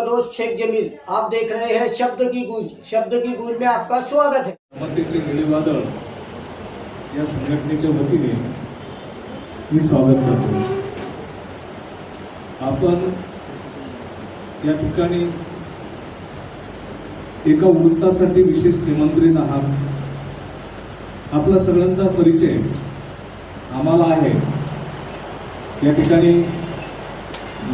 दोस्त शेख जमील। आप देख रहे हैं शब्द की गूंज। शब्द की गूंज में आपका स्वागत है। मतेचे निळेवादळ या संघटनेच्या वतीने मी स्वागत करतो. आपण या ठिकाणी एका वृत्तासाठी विशेष निमंत्रित आहात. आपला सगळ्यांचा परिचय आम्हाला आहे. या ठिकाणी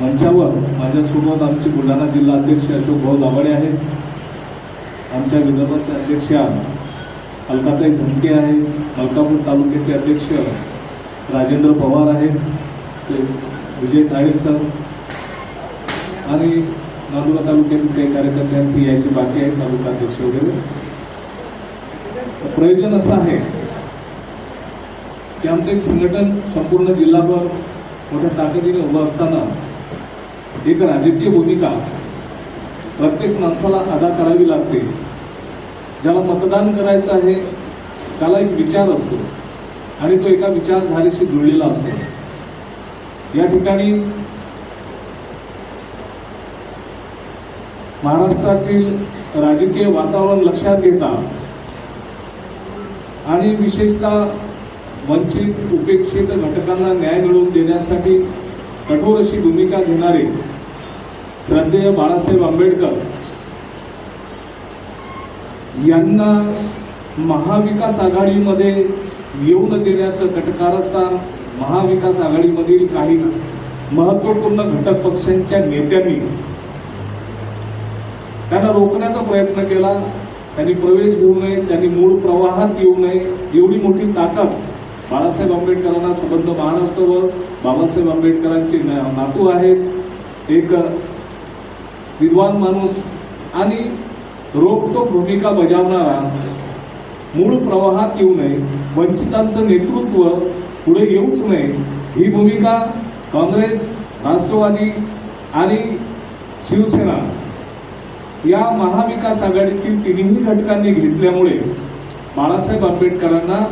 मंचावर माझ्यासोबत आमचे बुलढाणा जिल्हा अध्यक्ष अशोक भाऊ दाभाडे आहेत. आमच्या विदर्भाच्या अध्यक्षा अलकाताई झमके आहेत. मलकापूर तालुक्याचे अध्यक्ष राजेंद्र पवार आहेत. ते विजय ताळे सर आणि नांदुरा तालुक्यातील काही कार्यकर्ते आणखी यायचे बाकी आहेत तालुका अध्यक्ष वगैरे. प्रयोजन असं आहे की आमचं एक संघटन संपूर्ण जिल्हाभर मोठ्या ताकदीने उभं असताना एक राजकीय भूमिका प्रत्येक माणसाला अदा करावी लागते. ज्याला मतदान करायचं आहे त्याला एक विचार असतो आणि तो एका विचारधारेशी जुळलेला असतो. या ठिकाणी महाराष्ट्रातील राजकीय वातावरण लक्षात घेता आणि विशेषतः वंचित उपेक्षित घटकांना न्याय मिळवून देण्यासाठी कठोर अशी भूमिका घेणारे श्रद्धेय बाळासाहेब आंबेडकर यांना महाविकास आघाडीमध्ये येऊ न देण्याचं कटकारस्थान महाविकास आघाडीमधील काही महत्त्वपूर्ण घटक पक्षांच्या नेत्यांनी त्यांना रोखण्याचा प्रयत्न केला. त्यांनी प्रवेश घेऊ नये त्यांनी मूळ प्रवाहात येऊ नये एवढी मोठी ताकद बाळासाहेब आंबेडकरांना संबंध महाराष्ट्रावर बाबासाहेब आंबेडकरांचे नातू आहेत. एक विद्वान माणूस आणि रोखटोक भूमिका बजावणारा मूळ प्रवाहात येऊ नये वंचितांचं नेतृत्व पुढे येऊच नये ही भूमिका काँग्रेस राष्ट्रवादी आणि शिवसेना या महाविकास आघाडीतील तिन्ही घटकांनी घेतल्यामुळे बाळासाहेब आंबेडकरांना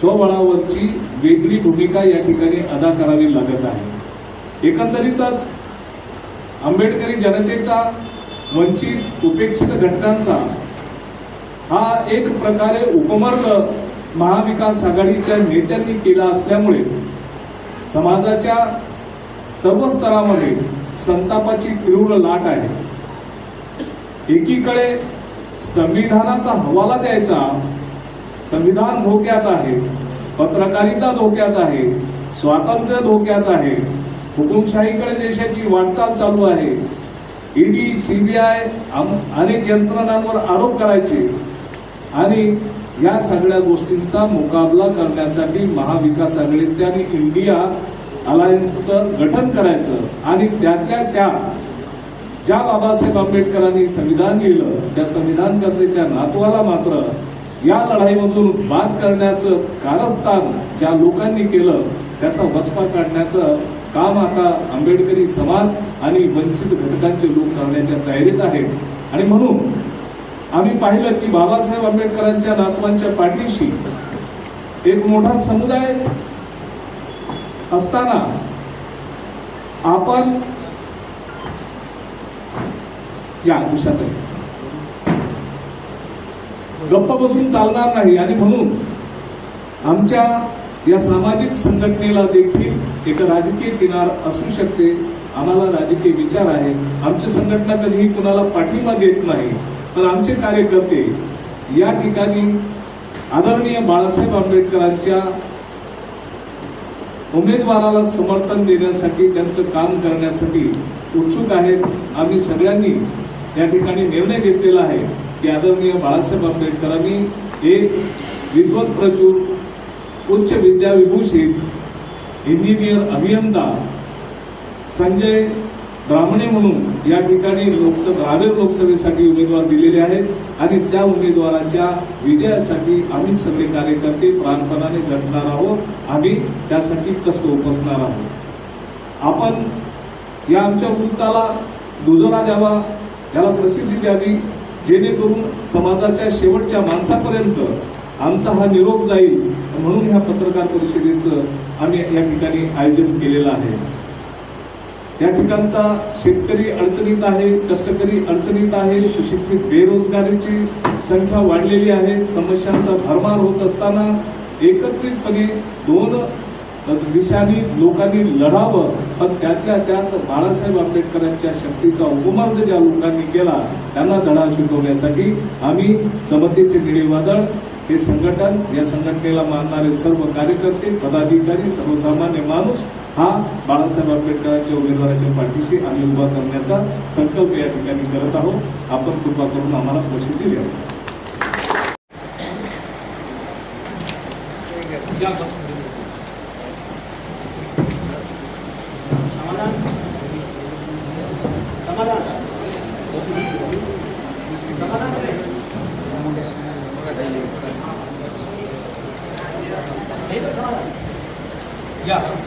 स्वबळावरची वेगळी भूमिका या ठिकाणी अदा करावी लागत आहे. एकंदरीतच आंबेडकरी जनतेचा वंचित उपेक्षित घटकांचा हा एक प्रकारे उपमार्ग महाविकास आघाडीच्या नेत्यांनी केला असल्यामुळे समाजाच्या सर्व स्तरामध्ये संतापाची तीव्र लाट आहे. एकीकडे संविधानाचा हवाला द्यायचा संविधान धोक्यात आहे पत्रकारिता धोक्यात आहे स्वातंत्र्य धोक्यात आहे हुकुमशाहीकडे देशाची वाटचाल चालू आहे. ईडी सीबीआय अनेक यंत्रणांवर आरोप करायचे आणि या सगळ्या गोष्टींचा मुकाबला करण्यासाठी महाविकास आघाडीचे आणि इंडिया अलायन्सचं गठन करायचं आणि त्यातल्या त्यात ज्या बाबासाहेब आंबेडकरांनी संविधान लिहिलं त्या संविधानकर्तेच्या नातवाला मात्र या लढाईमधून बाद करण्याचं कारस्थान ज्या लोकांनी केलं त्याचा वचपा काढण्याचं काम आता आंबेडकरी समाज आणि वंचित घटकांचे लोक करण्याच्या तयारीत आहेत. आणि म्हणून आम्ही पाहिलं की बाबासाहेब आंबेडकरांच्या नातवांच्या पाठीशी एक मोठा समुदाय असताना आपण या उषाताई गप्प बसून चालणार नाही. आणि म्हणून आमच्या या सामाजिक संघटनेला देखील एक राजकीय किनार असू शकते. आम्हाला राजकीय विचार आहे आमची संघटना कधीही कुणाला पाठिंबा देत नाही. पण आमचे कार्यकर्ते या ठिकाणी आदरणीय बाळासाहेब आंबेडकरांच्या उमेदवाराला समर्थन देण्यासाठी त्यांचं काम करण्यासाठी उत्सुक आहेत. आम्ही सगळ्यांनी या ठिकाणी निर्णय घेतलेला आहे. की आदरणीय बाळासाहेब आंबेडकरांनी एक विद्वत प्रचूर उच्च विद्याविभूषित इंजिनियर अभियंता संजय ब्राह्मणे म्हणून या ठिकाणी लोकसभा रावेर लोकसभेसाठी उमेदवार दिलेले आहेत आणि त्या उमेदवाराच्या विजयासाठी आम्ही सगळे कार्यकर्ते प्राणपणाने झटणार आहोत. आम्ही त्यासाठी कष्ट उपसणार आहोत. आपण या आमच्या वृत्ताला दुजोरा द्यावा याला प्रसिद्धी द्यावी. जेणेकरून समाजाच्या शेवटच्या माणसापर्यंत आमचा हा निरोप जाईल म्हणून ह्या पत्रकार परिषदेचं आम्ही या ठिकाणी आयोजन केलेलं आहे. या ठिकाणचा शेतकरी अडचणीत आहे कष्टकरी अडचणीत आहे सुशिक्षित बेरोजगारीची संख्या वाढलेली आहे समस्यांचा भरमार होत असताना एकत्रितपणे दोन दिशांनी लोकांनी लढावं पण त्यातल्या त्यात बाळासाहेब आंबेडकरांच्या शक्तीचा उपमार्ग ज्या लोकांनी केला त्यांना धडा शिकवण्यासाठी आम्ही समतेचे निळे वादळ हे संघटन या संघटनेला मानणारे सर्व कार्यकर्ते पदाधिकारी सर्वसामान्य माणूस हा बाळासाहेब आंबेडकरांच्या उमेदवाराच्या पाठीशी आम्ही उभा करण्याचा संकल्प या ठिकाणी करत आहोत. आपण कृपा करून आम्हाला प्रसिद्धी द्यावी Yeah.